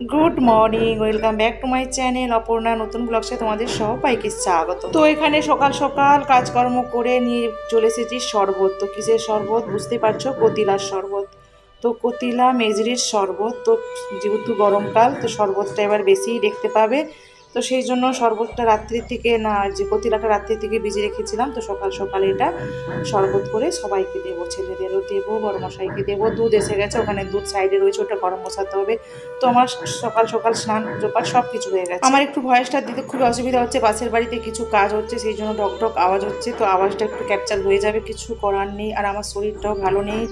Good morning, welcome back to my channel Aparna, নতুন ব্লগসে তোমাদের সবাইকে স্বাগত। তো এখানে সকাল সকাল কাজকর্ম করে নিয়ে চলে এসেছি শরবত। তো কিসের শরবত? বুঝতে পারছ? কতিলার শরবত। তো কতিলা, মেজরির শরবত। তো যেহেতু গরমকাল, তো শরবতটা এবার বেশিই দেখতে পাবে। তো সেই জন্য শরবতটা রাত্রির থেকে না, যে কতিলাটা রাত্রি থেকে ভিজে রেখেছিলাম, তো সকাল সকাল এটা শরবত করে সবাইকে দেবো, ছেলেদেরও দেবো, বড় মশাইকে দেবো। দুধ এসে গেছে, ওখানে দুধ সাইডে রয়েছে, ওটা গরম বসাতে হবে। তো আমার সকাল সকাল স্নান জোপার সব কিছু হয়ে গেছে। আমার একটু ভয়েসটা দিতে খুব অসুবিধা হচ্ছে, পাশের বাড়িতে কিছু কাজ হচ্ছে, সেই জন্য ডক আওয়াজ হচ্ছে, তো আওয়াজটা একটু ক্যাপচার হয়ে যাবে, কিছু করার নেই, আর আমার শরীরটাও ভালো নেই।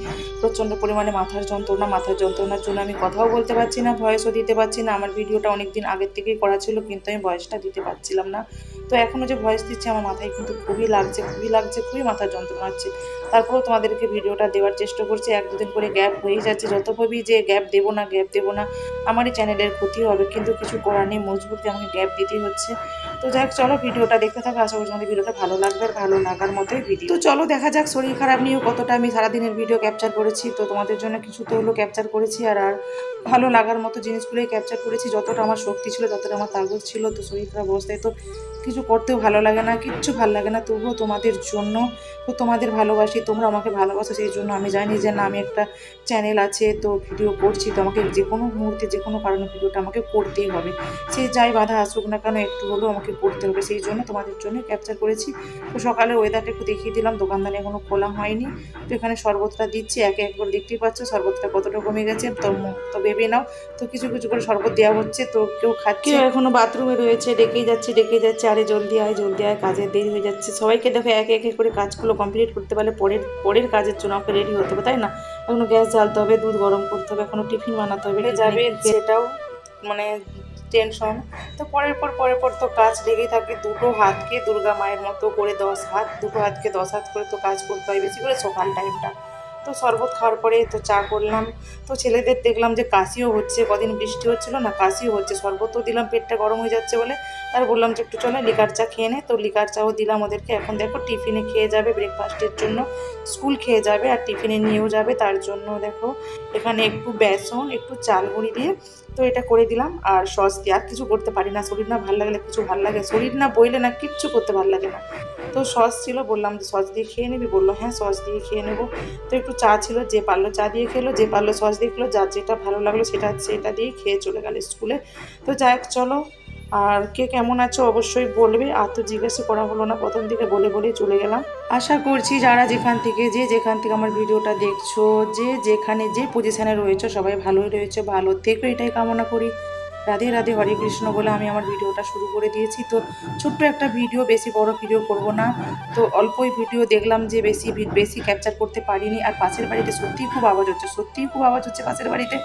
প্রচণ্ড পরিমাণে মাথার যন্ত্রণা, মাথার যন্ত্রণার জন্য আমি কথাও বলতে পারছি না, ভয়েসও দিতে পারছি না। আমার ভিডিওটা অনেক দিন আগের থেকেই করা ছিল, কিন্তু আমি ভয়েসটা দিতে পারছিলাম না। তো এখনও যে ভয়েস দিচ্ছে, আমার মাথায় কিন্তু খুবই লাগছে খুবই লাগছে, খুবই মাথার যন্ত্রণা হচ্ছে। তারপরেও তোমাদেরকে ভিডিওটা দেওয়ার চেষ্টা করছি। এক দুদিন করে গ্যাপ হয়েই যাচ্ছে। যত ভাবি যে গ্যাপ দেবো না গ্যাপ দেবো না, আমারই চ্যানেলের ক্ষতি হবে। কিন্তু কিছু করার নেই, মজবুত আমাকে গ্যাপ দিতেই হচ্ছে। তো যাই হোক, চলো ভিডিওটা দেখতে থাকো। আশা করি তোমাদের ভিডিওটা ভালো লাগবে আর ভালো লাগার মতোই ভিডিও তো চলো দেখা যাক, শরীর খারাপ নিয়েও কতটা আমি সারাদিনের ভিডিও ক্যাপচার করেছি। তো তোমাদের জন্য কিছু তো হলো ক্যাপচার করেছি আর আর ভালো লাগার মতো জিনিসগুলোই ক্যাপচার করেছি। যতটা আমার শক্তি ছিল, ততটা আমার তাগত ছিল। তো শরীর খারাপ অবস্থায় তো কিছু করতেও ভালো লাগে না, কিচ্ছু ভালো লাগে না। তবুও তোমাদের জন্য, তো তোমাদের ভালোবাসি, তোমরা আমাকে ভালোবাসো, সেই জন্য আমি জানি যে না, আমি একটা চ্যানেল আছে, তো ভিডিও করছি। তো আমাকে যে কোনো মুহূর্তে, যে কোনো কারণে ভিডিওটা আমাকে করতেই হবে। সে যাই বাধা আসুক না কেন, একটু হলেও আমাকে করতে হবে সেই জন্য তোমাদের জন্য ক্যাপচার করেছি। তো সকালে ওয়েদারটা একটু দেখিয়ে দিলাম দোকানদানি এখনও খোলা হয়নি। তো এখানে শরবতটা দিচ্ছি একে এক করে দেখতেই পাচ্ছ শরবতটা কতটা কমে গেছে। তো তো ভেবে নাও তো কিছু কিছু করে শরবত দেওয়া হচ্ছে তো কেউ খাচ্ছে? কেউ এখনও বাথরুমে রয়েছে ডেকেই যাচ্ছে ডেকে যাচ্ছে আরে জলদি আয় জলদি আয় কাজের দেরি হয়ে যাচ্ছে। সবাইকে দেখো একে একে করে কাজগুলো কমপ্লিট করতে পারলে পরের পরের কাজের জন্য আমাকে রেডি হতে হবে তাই না? এখনও গ্যাস জ্বালতে হবে দুধ গরম করতে হবে এখনও টিফিন বানাতে হবে যাবে সেটাও মানে টেনশন। তো পরের পর পরের পর তো কাজ লেগেই থাকে। দুটো হাতকে দুর্গা মায়ের মতো করে দশ হাত, দুটো হাতকে দশ হাত করে তো কাজ করতে হয় বেশি করে সকাল টাইমটা তো শরবত খাওয়ার পরে তো চা করলাম। তো ছেলেদের দেখলাম যে কাশিও হচ্ছে, কদিন বৃষ্টি হচ্ছিল না, কাশিও হচ্ছে। শরবতও দিলাম, পেটটা গরম হয়ে যাচ্ছে বলে। তার বললাম যে একটু চলো লিকার চা খেয়ে নে। তো লিকার চাও দিলাম ওদেরকে। এখন দেখো টিফিনে খেয়ে যাবে ব্রেকফাস্টের জন্য। স্কুল খেয়ে যাবে আর টিফিনে নিয়েও যাবে। তার জন্য দেখো এখানে একটু বেসন, একটু চাল গুঁড়ি দিয়ে তো এটা করে দিলাম। আর সস দিয়ে আর কিছু করতে পারি না। শরীর না ভালো লাগলে কিছু ভালো লাগে শরীর না বইলে না কিচ্ছু করতে ভালো লাগে না। তো সস ছিল, বললাম যে সস দিয়ে খেয়ে নিবি? বলল হ্যাঁ সস দিয়ে খেয়ে নেব। তো একটু চা ছিল, যে পারল চা দিয়ে খেলো, যে পারল সস দিয়ে খেলো, যার যেটা ভালো লাগল সেটা সেটা দিয়ে খেয়ে চলে গেল স্কুলে। তো যাই হোক, চলো আর কে কেমন আছো অবশ্যই বলবে। আর তো জিজ্ঞাসা করা হলো না, প্রথম থেকে বলে বলেই চলে গেলাম। আশা করছি যারা যেখান থেকে, যে যেখান থেকে আমার ভিডিওটা দেখছ, যে যেখানে যে পজিশানে রয়েছে, সবাই ভালোই রয়েছে, ভালো থেকো, এটাই কামনা করি। রাধে রাধে, হরে কৃষ্ণ বলে আমি আমার ভিডিওটা শুরু করে দিয়েছি। তো ছোট্ট একটা ভিডিও, বেশি বড় ভিডিও করব না। তো অল্পই ভিডিও দেখলাম যে বেশি বেশি ক্যাপচার করতে পারিনি। আর পাশের বাড়িতে সত্যিই খুব আওয়াজ হচ্ছে, সত্যিই খুব আওয়াজ হচ্ছে পাশের বাড়িতে।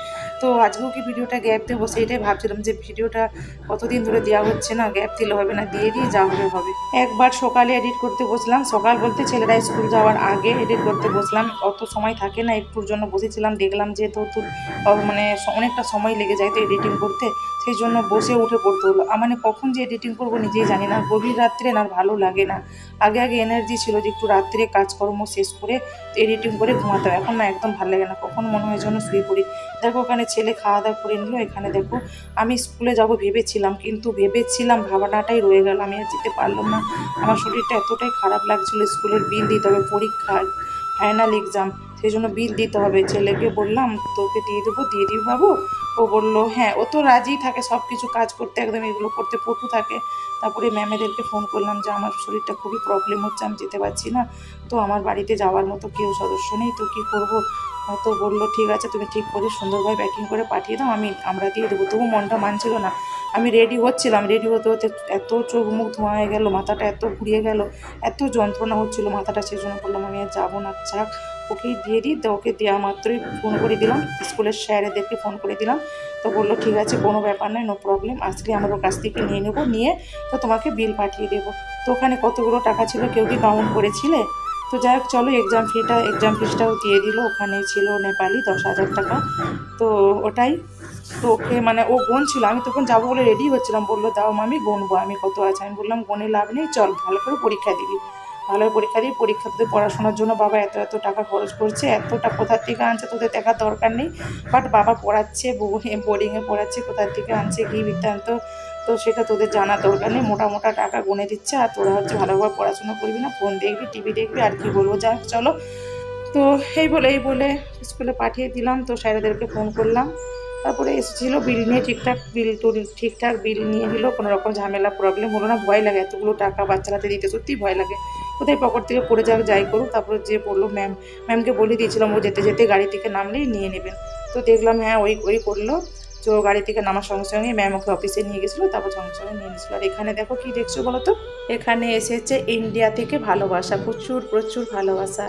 তো আজকেও কি ভিডিওটা গ্যাপ দেবো সেইটাই ভাবছিলাম যে ভিডিওটা কতদিন ধরে দেওয়া হচ্ছে না গ্যাপ দিলে হবে না, দিয়ে দিয়ে যা হবে হবে। একবার সকালে এডিট করতে বসলাম, সকাল বলতে ছেলেরা স্কুল যাওয়ার আগে এডিট করতে বসলাম, অত সময় থাকে না, একটুর জন্য বসেছিলাম, দেখলাম যে তো মানে অনেকটা সময় লেগে যায় তো এডিটিং করতে, সেই জন্য বসে উঠে পড়তে হলো। মানে কখন যে এডিটিং করব নিজেই জানি না, গভীর রাত্রে না ভালো লাগে না। আগে আগে এনার্জি ছিল যে একটু রাত্রে কাজকর্ম শেষ করে এডিটিং করে ঘুমাতে এখন না একদম ভালো লাগে না, কখন মনে হয় যেন শুয়ে পড়ি। দেখো ওখানে ছেলে খাওয়া দাওয়া করে নিল, এখানে দেখো আমি স্কুলে যাব ভেবেছিলাম, কিন্তু ভেবেছিলাম ভাবনাটাই রয়ে গেল, আমি আর যেতে পারলাম না। আমার শরীরটা এতটাই খারাপ লাগছিল স্কুলের বিল দিতে হবে পরীক্ষা ফাইনাল এক্সাম সেই জন্য বিল দিতে হবে। ছেলেকে বললাম, তোকে দিয়ে দেবো দিয়ে দিবি বাবু। ও বলল হ্যাঁ ও তো রাজি থাকে, সব কিছু কাজ করতে একদম এগুলো করতে পটু থাকে। তারপরে ম্যামেদেরকে ফোন করলাম যে, আমার শরীরটা খুবই প্রবলেম হচ্ছে, আমি যেতে পারছি না। তো আমার বাড়িতে যাওয়ার মতো কেউ সদস্য নেই, তো কী করব? তো বলল, ঠিক আছে, তুমি ঠিক করে সুন্দরভাবে প্যাকিং করে পাঠিয়ে দাও, আমি আমরা দিয়ে দেবো। তবু মনটা মানছিল না। আমি রেডি হচ্ছিলাম রেডি হতে হতে এত চোখ মুখ ধোঁয়া হয়ে গেল, মাথাটা এত ঘুরিয়ে গেল, এত যন্ত্রণা হচ্ছিল মাথাটা সেই জন্য বললাম আমি আর যাব না। চাক ওকেই দিয়ে দিই, তো ওকে দেওয়া মাত্রই ফোন করে দিলাম, স্কুলের স্যারেদেরকে ফোন করে দিলাম, তো বলল, ঠিক আছে, কোনো ব্যাপার নয় নো প্রবলেম আজকে আমার ওর কাছ থেকে নিয়ে নেব, নিয়ে তো তোমাকে বিল পাঠিয়ে দেবো। তো ওখানে কতগুলো টাকা ছিল, কেউ কি কাউন্ট করেছিলে? তো যাই হোক, চলো এক্সাম ফিটা এক্সাম ফিসটাও দিয়ে দিল, ওখানে ছিল নেপালি দশ হাজার টাকা, তো ওটাই। তো ওকে মানে ও ছিল, আমি তখন যাব বলে রেডি হচ্ছিলাম। বলল, দাও মামি গুনবো আমি কত আছে? আমি বললাম গুনে লাভ নেই, চল, ভালো করে পরীক্ষা দিবি। ভালো পরীক্ষা দিই পরীক্ষা তোদের পড়াশোনার জন্য বাবা এত এত টাকা খরচ করছে, এতটা কোথার থেকে আনছে তোদের দেখার দরকার নেই। বাট বাবা পড়াচ্ছে বোর্ডিংয়ে পড়াচ্ছে কোথার থেকে আনছে, কী বৃত্তান্ত, তো সেটা তোদের জানা দরকার নেই। মোটা মোটা টাকা গুনে দিচ্ছে আর তোরা হচ্ছে ভালোভাবে পড়াশোনা করবি না ফোন দেখবি টিভি দেখবি, আর কি বলব যাক চলো। তো এই বলে এই বলে স্কুলে পাঠিয়ে দিলাম, তো স্যারেদেরকে ফোন করলাম। তারপরে এসেছিল বিল নিয়ে ঠিকঠাক বিল টুল ঠিকঠাক বিল নিয়ে দিল কোনো রকম ঝামেলা প্রবলেম হলো না, ভয় লাগে, এতগুলো টাকা বাচ্চারাতে দিতে সত্যিই ভয় লাগে। কোথায় পকেট থেকে পড়ে যাক, যাই করুক, তারপরে যে বলল ম্যাম ম্যামকে বলে দিয়েছিলাম, ও যেতে যেতে গাড়ি থেকে নামলেই নিয়ে নেবেন তো দেখলাম হ্যাঁ ওই ওই করল। তো গাড়ি থেকে নামার সঙ্গে সঙ্গে ম্যাম ওকে অফিসে নিয়ে গেছিল, তারপর সঙ্গে সঙ্গে নিয়ে নিয়েছিলো। আর এখানে দেখো কি দেখছ বলো তো এখানে এসেছে ইন্ডিয়া থেকে ভালোবাসা, প্রচুর প্রচুর ভালোবাসা।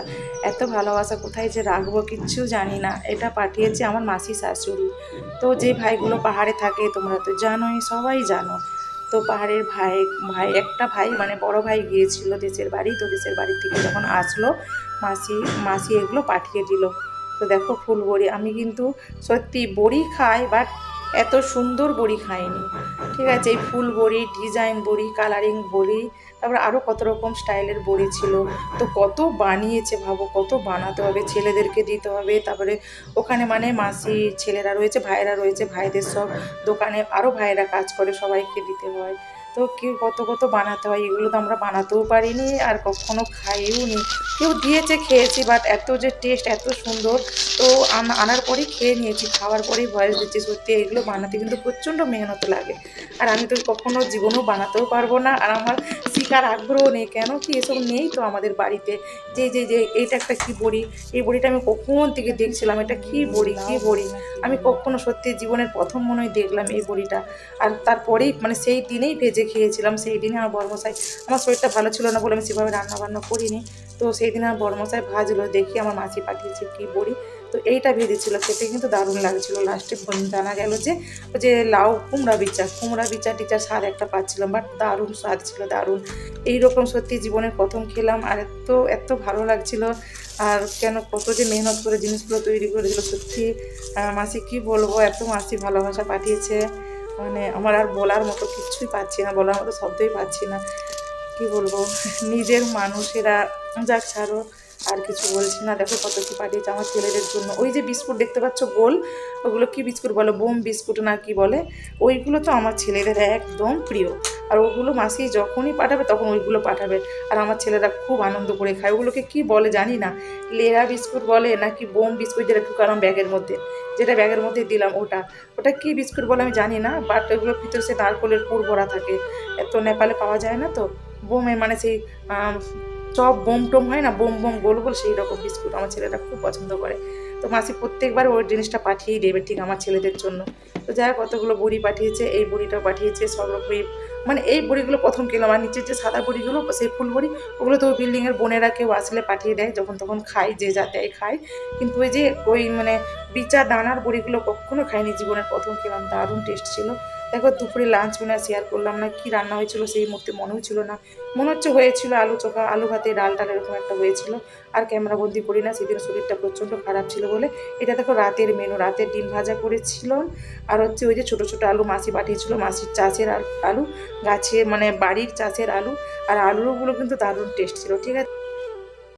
এত ভালোবাসা কোথায় যে রাখব কিচ্ছু জানি না। এটা পাঠিয়েছে আমার মাসি শাশুড়ি। তো যে ভাইগুলো পাহাড়ে থাকে, তোমরা তো জানোই, সবাই জানো। তো পাহাড়ের ভাই ভাই, একটা ভাই মানে বড় ভাই গিয়েছিল দেশের বাড়ি, তো দেশের বাড়ি থেকে যখন আসলো, মাসি মাসি এগুলো পাঠিয়ে দিল। তো দেখো ফুল বড়ি। আমি কিন্তু সত্যি বড়ি খাই বাট এত সুন্দর বড়ি খাইনি। ঠিক আছে, এই ফুল বড়ি, ডিজাইন বড়ি কালারিং বড়ি, তারপর আরও কত রকম স্টাইলের বড়ি ছিল। তো কত বানিয়েছে ভাবো, কত বানাতে হবে, ছেলেদেরকে দিতে হবে, তারপরে ওখানে মানে মাসি, ছেলেরা রয়েছে ভাইরা রয়েছে, ভাইদের সব দোকানে আরও ভাইরা কাজ করে, সবাইকে দিতে হয়। তো কেউ কত কত বানাতে হয়, এগুলো তো আমরা বানাতেও পারিনি আর কখনো খাইও নি। কেউ দিয়েছে, খেয়েছি বাট এত যে টেস্ট এত সুন্দর। তো আনার পরেই খেয়ে নিয়েছি, খাওয়ার পরেই ভয়েস দিচ্ছি, সত্যি, এগুলো বানাতে কিন্তু প্রচণ্ড মেহনত লাগে। আর আমি তো কখনো জীবনেও বানাতেও পারব না, আর আমার শিকার আগ্রহ নেই, কেন কি এসব নেই তো আমাদের বাড়িতে? যে যে যে, এইটা একটা কী বড়ি? এই বড়িটা আমি কখন থেকে দেখছিলাম, এটা কী বড়ি কী বড়ি? আমি কখনো সত্যি জীবনের প্রথম মনে দেখলাম এই বড়িটা। আর তারপরেই মানে সেই দিনেই ভেজে খেয়েছিলাম সেই দিনে আমার বর্মশাই, আমার শরীরটা ভালো ছিল না বলে আমি সেভাবে রান্না বান্না করিনি। তো সেই দিন আমার বর্মশাই ভাজলো, দেখি আমার মাসি পাঠিয়েছে কী বড়ি। তো এইটা ভেজেছিল, খেতে কিন্তু দারুণ লাগছিল। লাস্টে জানা গেল যে যে লাউ কুমড়া বিচা কুমড়া বিচা টিচার স্বাদ একটা পাচ্ছিলাম, বাট দারুণ স্বাদ ছিল, দারুণ। এইরকম সত্যি জীবনের প্রথম খেলাম, আর এত এত ভালো লাগছিল, আর কেন কত যে মেহনত করে জিনিসগুলো তৈরি করেছিল, সত্যি মাসি কি বলব, এত মাসি ভালোবাসা পাঠিয়েছে। মানে আমার আর বলার মতো কিছুই পাচ্ছি না, বলার মতো শব্দই পাচ্ছি না। কি বলব? নিজের মানুষেরা যাক ছাড়ো। আর কিছু বলছি না। দেখো কত কি পাঠিয়েছে আমার ছেলেদের জন্য। ওই যে বিস্কুট দেখতে পাচ্ছ, গোল। ওগুলো কি বিস্কুট বলো? বোম বিস্কুট না কি বলে? ওইগুলো তো আমার ছেলেদের একদম প্রিয়। আর ওগুলো মাসি যখনই পাঠাবে, তখন ওইগুলো পাঠাবে। আর আমার ছেলেরা খুব আনন্দ করে খায়। ওগুলোকে কি বলে জানি না। লেরা বিস্কুট বলে নাকি বোম বিস্কুট যেটা ঢুকালাম ব্যাগের মধ্যে? যেটা ব্যাগের মধ্যে দিলাম ওটা। ওটা কি বিস্কুট বলে আমি জানি না বাট ওগুলোর ভিতরে সে নারকলের পুর ভরা থাকে। এত নেপালে পাওয়া যায় না তো? বোমে মানে সেই চপ বোম টোম হয় না, বোম বোম গোল গোল সেই রকম বিস্কুট আমার ছেলেরা খুব পছন্দ করে। তো মাসি প্রত্যেকবার ওই জিনিসটা পাঠিয়েই দেবে ঠিক আমার ছেলেদের জন্য। তো যাই হোক, কতগুলো বড়ি পাঠিয়েছে, এই বড়িটাও পাঠিয়েছে সব রকমই মানে এই বড়িগুলো প্রথম খেলাম আর নিচের যে সাদা বড়িগুলো, সেই ফুল বড়ি ওগুলো তো বিল্ডিংয়ের বোনেরা কেউ আসলে পাঠিয়ে দেয়, যখন তখন খাই যে যা দেয় খায়। কিন্তু ওই যে ওই মানে বিচা দানার বড়িগুলো কখনো খাইনি জীবনের প্রথম খেলাম দারুণ টেস্ট ছিল। দেখো দুপুরে লাঞ্চ মেনা শেয়ার করলাম না, কি রান্না হয়েছিল সেই মুহূর্তে মনেও ছিল না। মনে হচ্ছে হয়েছিল আলু চোখা, আলু ভাতে ডাল টাল এরকম একটা হয়েছিল। আর ক্যামেরা বন্দি করি না, সেদিন শরীরটা প্রচণ্ড খারাপ ছিল বলে। এটা দেখো রাতের মেনু রাতের ডিম ভাজা করেছিল। আর হচ্ছে ওই যে ছোটো ছোটো আলু মাসি পাঠিয়েছিল, মাসির চাষের আলু গাছে মানে বাড়ির চাষের আলু। আর আলুগুলো কিন্তু দারুণ টেস্ট ছিল, ঠিক আছে?